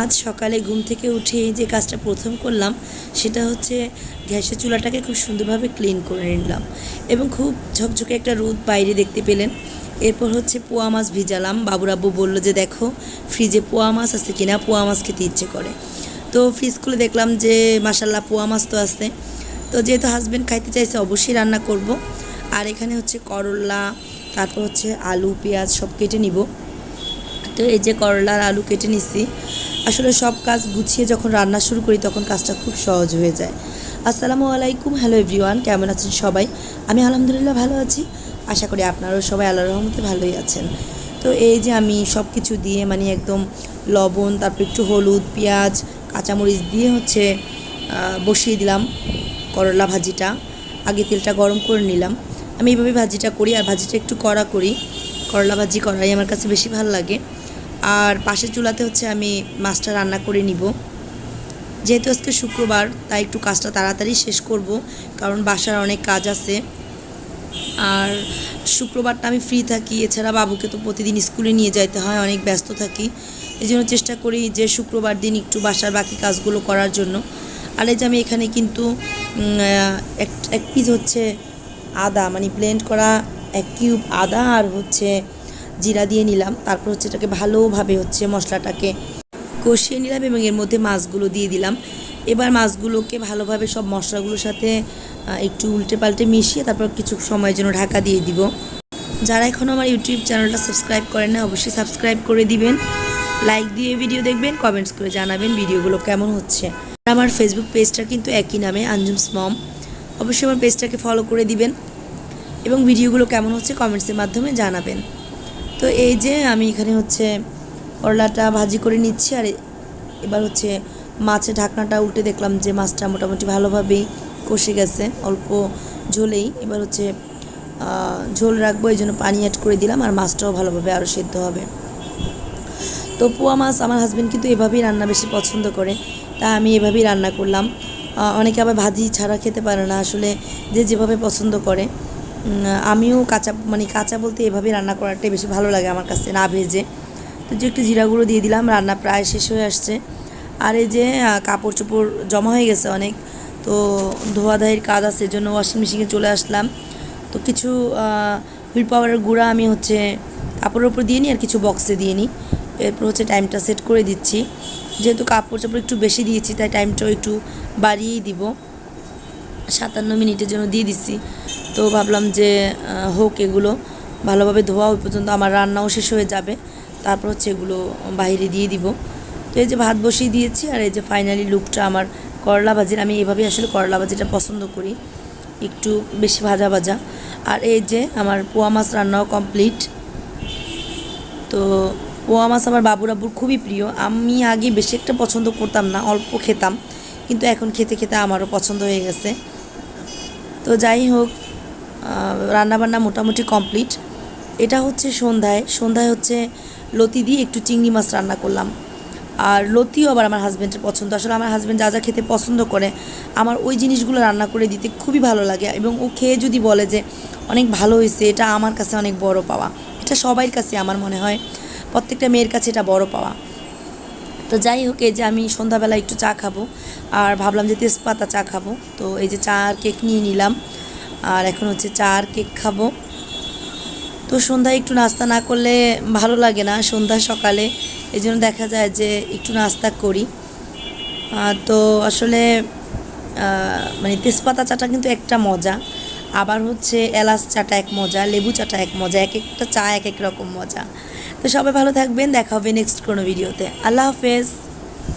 আজ সকালে ঘুম থেকে উঠে যে কাজটা প্রথম করলাম, সেটা হচ্ছে গ্যাসের চুলাটাকে খুব সুন্দরভাবে ক্লিন করে নিলাম এবং খুব ঝকঝকে একটা রোদ বাইরে দেখতে পেলেন। এরপর হচ্ছে পোয়া মাছ ভিজালাম। বাবুরাব্বু বলল যে, দেখো ফ্রিজে পোয়া মাছ আছে কিনা? পোয়া মাছ খেতে ইচ্ছে করে। তো ফ্রিজ খুলে দেখলাম যে মাসাল্লাহ পোয়া মাছ তো আছে। তো যেহেতু হাজব্যান্ড খাইতে চাইছে, অবশ্যই রান্না করব। আর এখানে হচ্ছে করলা, তারপর হচ্ছে আলু, পেঁয়াজ সব কেটে নিব। তো এই যে করলা আর আলু কেটে নিছি। আসলে সব কাজ গুছিয়ে যখন রান্না শুরু করি, তখন কাজটা খুব সহজ হয়ে যায়। আসসালামু আলাইকুম, হ্যালো এভরিওয়ান, কেমন আছেন সবাই? আমি আলহামদুলিল্লাহ ভালো আছি। আশা করি আপনারাও সবাই আল্লাহর রহমতে ভালোই আছেন। তো এই যে আমি সব কিছু দিয়ে মানে একদম লবণ, তারপর একটু হলুদ, পেঁয়াজ, কাঁচামরিচ দিয়ে হচ্ছে বসিয়ে দিলাম করলা ভাজিটা। আগে তেলটা গরম করে নিলাম। আমি এইভাবে ভাজিটা করি আর ভাজিটা একটু কড়া করি। করলা ভাজি করাই আমার কাছে বেশি ভালো লাগে। আর পাশের চুলাতে হচ্ছে আমি মাছটা রান্না করে নিব। যেহেতু আজকে শুক্রবার, তাই একটু কাজটা তাড়াতাড়ি শেষ করব, কারণ বাসার অনেক কাজ আছে। আর শুক্রবারটা আমি ফ্রি থাকি, এছাড়া বাবুকে তো প্রতিদিন স্কুলে নিয়ে যাইতে হয়, অনেক ব্যস্ত থাকি। এই জন্য চেষ্টা করি যে শুক্রবার দিন একটু বাসার বাকি কাজগুলো করার জন্য। আর এই যে আমি এখানে কিন্তু এক পিস হচ্ছে আদা মানে ব্লেন্ড করা এক কিউব আদা আর হচ্ছে জিরা দিয়ে নিলাম। তারপর হচ্ছে এটাকে ভালোভাবে হচ্ছে মশলাটাকে কষিয়ে নিলাম এবং এর মধ্যে মাছগুলো দিয়ে দিলাম। এবার মাছগুলোকে ভালোভাবে সব মশলাগুলোর সাথে একটু উল্টে পাল্টে মিশিয়ে তারপর কিছু সময়ের জন্য ঢাকা দিয়ে দিব। যারা এখনও আমার ইউটিউব চ্যানেলটা সাবস্ক্রাইব করেন না, অবশ্যই সাবস্ক্রাইব করে দিবেন। লাইক দিয়ে ভিডিও দেখবেন, কমেন্টস করে জানাবেন ভিডিওগুলো কেমন হচ্ছে। আমার ফেসবুক পেজটা কিন্তু একই নামে, আঞ্জুমস মম। অবশ্যই আমার পেজটাকে ফলো করে দিবেন এবং ভিডিওগুলো কেমন হচ্ছে কমেন্টসের মাধ্যমে জানাবেন। তো এই যে আমি এখানে হচ্ছে করলাটা ভাজি করে নিচ্ছি, আর এবার হচ্ছে মাছের ঢাকনাটা উল্টে দেখলাম যে মাছটা মোটামুটি ভালোভাবেই কষে গেছে, অল্প ঝোলেই। এবার হচ্ছে ঝোল রাখব, এই জন্য পানি অ্যাড করে দিলাম, আর মাছটাও ভালোভাবে আরও সেদ্ধ হবে। তো পোয়া মাছ আমার হাজব্যান্ড কিন্তু এভাবেই রান্না বেশি পছন্দ করে, তা আমি এভাবেই রান্না করলাম। অনেকে আবার ভাজি ছাড়া খেতে পারে না, আসলে যে যেভাবে পছন্দ করে। আমিও কাঁচা মানে কাঁচা বলতে এভাবেই রান্না করাটাই বেশি ভালো লাগে আমার কাছে, না ভেজে। তো যে একটু জিরাগুলো দিয়ে দিলাম, রান্না প্রায় শেষ হয়ে আসছে। আর এই যে কাপড় চোপড় জমা হয়ে গেছে অনেক, তো ধোয়া ধাইয়ের কাজ আছে, এজন্য ওয়াশিং মেশিনে চলে আসলাম। তো কিছু হুইল পাওয়ারের গুঁড়া আমি হচ্ছে কাপড়ের উপর দিয়ে নিই আর কিছু বক্সে দিয়ে নিই এরপর হচ্ছে টাইমটা সেট করে দিচ্ছি। যেহেতু কাপড় চাপড় একটু বেশি দিয়েছি, তাই টাইমটাও একটু বাড়িয়েই দিব। সাতান্ন মিনিটের জন্য দিয়ে দিচ্ছি তো ভাবলাম যে হোক এগুলো ভালোভাবে ধোয়া ওই পর্যন্ত আমার রান্নাও শেষ হয়ে যাবে। তারপর হচ্ছে এগুলো বাইরে দিয়ে দিব। তো এই যে ভাত বসিয়ে দিয়েছি আর এই যে ফাইনালি লুকটা আমার করলা ভাজির। আমি এভাবেই আসলে করলা ভাজিটা পছন্দ করি। একটু বেশি ভাজা ভাজা। আর এই যে আমার পোয়া মাছ রান্নাও কমপ্লিট তো পোয়া মাছ আমার বাবুর আব্বুর খুবই প্রিয়। আমি আগে বেশি একটা পছন্দ করতাম না, অল্প খেতাম। কিন্তু এখন খেতে খেতে আমারও পছন্দ হয়ে গেছে। তো যাই হোক রান্নাবান্না মোটামুটি কমপ্লিট। এটা হচ্ছে সন্ধ্যায়। সন্ধ্যায় হচ্ছে লতি দিয়ে একটু চিংড়ি মাছ রান্না করলাম। আর লতিও আবার আমার হাজব্যান্ডের পছন্দ। আসলে আমার হাজব্যান্ড যা যা খেতে পছন্দ করে, আমার ওই জিনিসগুলো রান্না করে দিতে খুবই ভালো লাগে। এবং ও খেয়ে যদি বলে যে, অনেক ভালো হয়েছে, এটা আমার কাছে অনেক বড় পাওয়া। এটা সবাইয়ের কাছে আমার মনে হয়। প্রত্যেকটা মেয়ের কাছে এটা বড় পাওয়া। তো যাই হোক, এই যে আমি সন্ধ্যাবেলা একটু চা খাব, আর ভাবলাম যে তেজপাতা চা খাব। তো এই যে চা আর কেক নিয়ে নিলাম, আর এখন হচ্ছে চা আর কেক খাব। তো সন্ধ্যায় একটু নাস্তা না করলে ভালো লাগে না সন্ধ্যা সকালে, এই জন্য দেখা যায় যে একটু নাস্তা করি। তো আসলে মানে তেজপাতা চাটা কিন্তু একটা মজা, আবার হচ্ছে এলাচ চাটা এক মজা, লেবু চাটা এক মজা, এক একটা চা এক এক রকম মজা। তো সবাই ভালো থাকবেন দেখা হবে নেক্সট কোনো ভিডিওতে আল্লাহ হাফেজ।